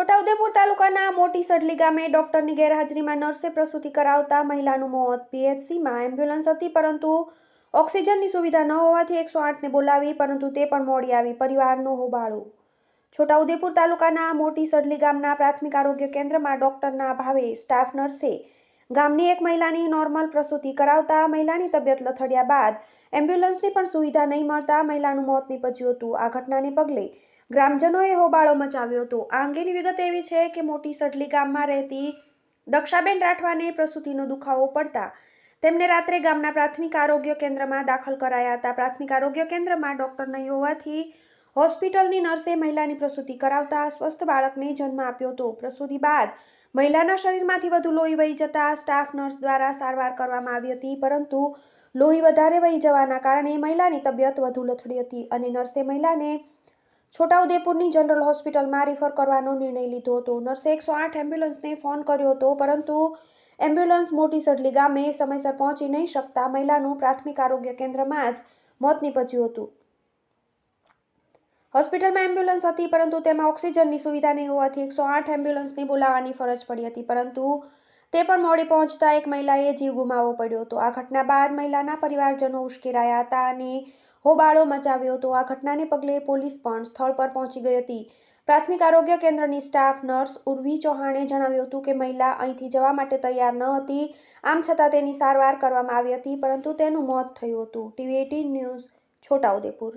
છોટાઉદેપુર તાલુકાના મોટી સડલી ગામે ડોક્ટરની ગેરહાજરીમાં નર્સે પ્રસૂતિ કરાવતા મહિલાનું મોત. પીએચસીમાં એમ્બ્યુલન્સ હતી, પરંતુ ઓક્સિજનની સુવિધા ન હોવાથી એકસો આઠને બોલાવી, પરંતુ તે પણ મોડી આવી. પરિવારનો હોબાળો. છોટાઉદેપુર તાલુકાના મોટી સડલી ગામના પ્રાથમિક આરોગ્ય કેન્દ્રમાં ડોક્ટરના અભાવે સ્ટાફ નર્સે ગામની એક મહિલાની નોર્મલ પ્રસૂતિ કરાવતા મહિલાની તબિયત લથડ્યા બાદ એમ્બ્યુલન્સની પણ સુવિધા નહીં મળતા મહિલાનું મોત નીપજ્યું હતું. આ ઘટનાને પગલે ગ્રામજનોએ હોબાળો મચાવ્યો હતો. આ અંગેની વિગત એવી છે કે મોટી સડલી ગામમાં રહેતી દક્ષાબેન રાઠવાને પ્રસૂતિનો દુખાવો પડતા તેમને રાત્રે ગામના પ્રાથમિક આરોગ્ય કેન્દ્રમાં દાખલ કરાયા હતા. પ્રાથમિક આરોગ્ય કેન્દ્રમાં ડોક્ટર નહીં હોવાથી હોસ્પિટલની નર્સે મહિલાની પ્રસૂતિ કરાવતા સ્વસ્થ બાળકને જન્મ આપ્યો હતો. પ્રસૂતિ બાદ મહિલાના શરીરમાંથી વધુ લોહી વહી જતા સ્ટાફ નર્સ દ્વારા સારવાર કરવામાં આવી હતી, પરંતુ લોહી વધારે વહી જવાના કારણે મહિલાની તબિયત વધુ લથડી હતી અને નર્સે મહિલાને છોટાઉદેપુરની જનરલ હોસ્પિટલમાં રિફર કરવાનો નિર્ણય લીધો હતો. નર્સે એકસો આઠ એમ્બ્યુલન્સને ફોન કર્યો હતો, પરંતુ એમ્બ્યુલન્સ મોટી સડલી ગામે સમયસર પહોંચી નહીં શકતા મહિલાનું પ્રાથમિક આરોગ્ય કેન્દ્રમાં જ મોત નીપજ્યું હતું. હોસ્પિટલમાં એમ્બ્યુલન્સ હતી, પરંતુ તેમાં ઓક્સિજનની સુવિધા નહીં હોવાથી એકસો આઠ એમ્બ્યુલન્સની બોલાવવાની ફરજ પડી હતી, પરંતુ તે પણ મોડી પહોંચતા એક મહિલાએ જીવ ગુમાવવો પડ્યો હતો. આ ઘટના બાદ મહિલાના પરિવારજનો ઉશ્કેરાયા હતા અને હોબાળો મચાવ્યો હતો. આ ઘટનાને પગલે પોલીસ પણ સ્થળ પર પહોંચી ગઈ હતી. પ્રાથમિક આરોગ્ય કેન્દ્રની સ્ટાફ નર્સ ઉર્વી ચૌહાણે જણાવ્યું હતું કે મહિલા અહીંથી જવા માટે તૈયાર ન હતી. આમ છતાં તેની સારવાર કરવામાં આવી હતી, પરંતુ તેનું મોત થયું હતું. TV eighteen news, Chhota Udepur.